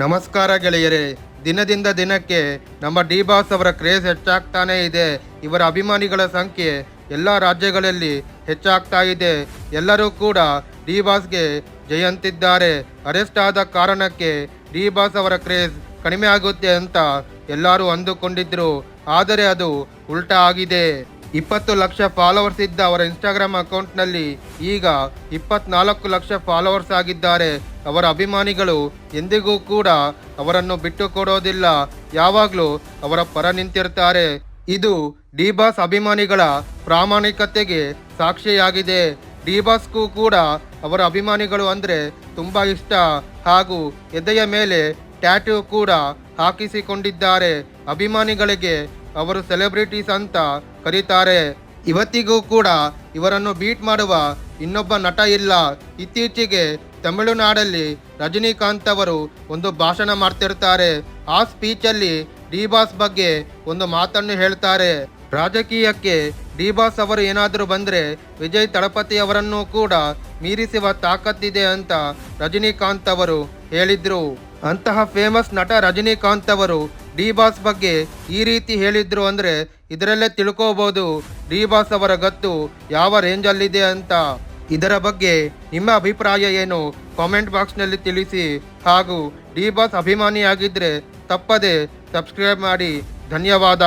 ನಮಸ್ಕಾರ ಗೆಳೆಯರೇ, ದಿನದಿಂದ ದಿನಕ್ಕೆ ನಮ್ಮ ಡಿ ಬಾಸ್ ಅವರ ಕ್ರೇಜ್ ಹೆಚ್ಚಾಗ್ತಾನೇ ಇದೆ. ಇವರ ಅಭಿಮಾನಿಗಳ ಸಂಖ್ಯೆ ಎಲ್ಲ ರಾಜ್ಯಗಳಲ್ಲಿ ಹೆಚ್ಚಾಗ್ತಾ ಇದೆ. ಎಲ್ಲರೂ ಕೂಡ ಡಿ ಬಾಸ್ಗೆ ಜಯಂತಿದ್ದಾರೆ. ಅರೆಸ್ಟ್ ಆದ ಕಾರಣಕ್ಕೆ ಡಿ ಬಾಸ್ ಅವರ ಕ್ರೇಜ್ ಕಡಿಮೆ ಆಗುತ್ತೆ ಅಂತ ಎಲ್ಲರೂ ಅಂದುಕೊಂಡಿದ್ರು. ಆದರೆ ಅದು ಉಲ್ಟಾ ಆಗಿದೆ. ಇಪ್ಪತ್ತು ಲಕ್ಷ ಫಾಲೋವರ್ಸ್ ಇದ್ದ ಅವರ ಇನ್ಸ್ಟಾಗ್ರಾಮ್ ಅಕೌಂಟ್ನಲ್ಲಿ ಈಗ ಇಪ್ಪತ್ನಾಲ್ಕು ಲಕ್ಷ ಫಾಲೋವರ್ಸ್ ಆಗಿದ್ದಾರೆ. ಅವರ ಅಭಿಮಾನಿಗಳು ಎಂದಿಗೂ ಕೂಡ ಅವರನ್ನು ಬಿಟ್ಟು ಕೊಡೋದಿಲ್ಲ ಯಾವಾಗಲೂ ಅವರ ಪರ ನಿಂತಿರ್ತಾರೆ ಇದು ಡಿ ಬಾಸ್ ಅಭಿಮಾನಿಗಳ ಪ್ರಾಮಾಣಿಕತೆಗೆ ಸಾಕ್ಷಿಯಾಗಿದೆ. ಡಿ ಬಾಸ್ಗೂ ಕೂಡ ಅವರ ಅಭಿಮಾನಿಗಳು ಅಂದ್ರೆ ತುಂಬಾ ಇಷ್ಟ. ಹಾಗೂ ಎದೆಯ ಮೇಲೆ ಟ್ಯಾಟೂ ಕೂಡ ಹಾಕಿಸಿಕೊಂಡಿದ್ದಾರೆ. ಅಭಿಮಾನಿಗಳಿಗೆ ಅವರು ಸೆಲೆಬ್ರಿಟೀಸ್ ಅಂತ ಕರೀತಾರೆ. ಇವತ್ತಿಗೂ ಕೂಡ ಇವರನ್ನು ಬೀಟ್ ಮಾಡುವ ಇನ್ನೊಬ್ಬ ನಟ ಇಲ್ಲ. ಇತ್ತೀಚೆಗೆ ತಮಿಳುನಾಡಲ್ಲಿ ರಜನಿಕಾಂತ್ ಅವರು ಒಂದು ಭಾಷಣ ಮಾಡ್ತಿರ್ತಾರೆ. ಆ ಸ್ಪೀಚಲ್ಲಿ ಡಿ ಬಾಸ್ ಬಗ್ಗೆ ಒಂದು ಮಾತನ್ನು ಹೇಳ್ತಾರೆ. ರಾಜಕೀಯಕ್ಕೆ ಡಿ ಬಾಸ್ ಅವರು ಏನಾದರೂ ಬಂದ್ರೆ ವಿಜಯ್ ತಳಪತಿ ಅವರನ್ನು ಕೂಡ ಮೀರಿಸುವ ತಾಕತ್ತಿದೆ ಅಂತ ರಜನಿಕಾಂತ್ ಅವರು ಹೇಳಿದ್ರು. ಅಂತಹ ಫೇಮಸ್ ನಟ ರಜನಿಕಾಂತ್ ಅವರು ಡಿ ಬಾಸ್ ಬಗ್ಗೆ ಈ ರೀತಿ ಹೇಳಿದ್ರು ಅಂದ್ರೆ ಇದರಲ್ಲೇ ತಿಳ್ಕೋಬಹುದು ಡಿ ಬಾಸ್ ಅವರ ಗತ್ತು ಯಾವ ರೇಂಜಲ್ಲಿದೆ ಅಂತ. ಇದರ ಬಗ್ಗೆ ನಿಮ್ಮ ಅಭಿಪ್ರಾಯ ಏನು? ಕಾಮೆಂಟ್ ಬಾಕ್ಸ್ನಲ್ಲಿ ತಿಳಿಸಿ. ಹಾಗೂ ಡಿ ಬಾಸ್ ಅಭಿಮಾನಿಯಾಗಿದ್ದರೆ ತಪ್ಪದೆ ಸಬ್ಸ್ಕ್ರೈಬ್ ಮಾಡಿ. ಧನ್ಯವಾದ.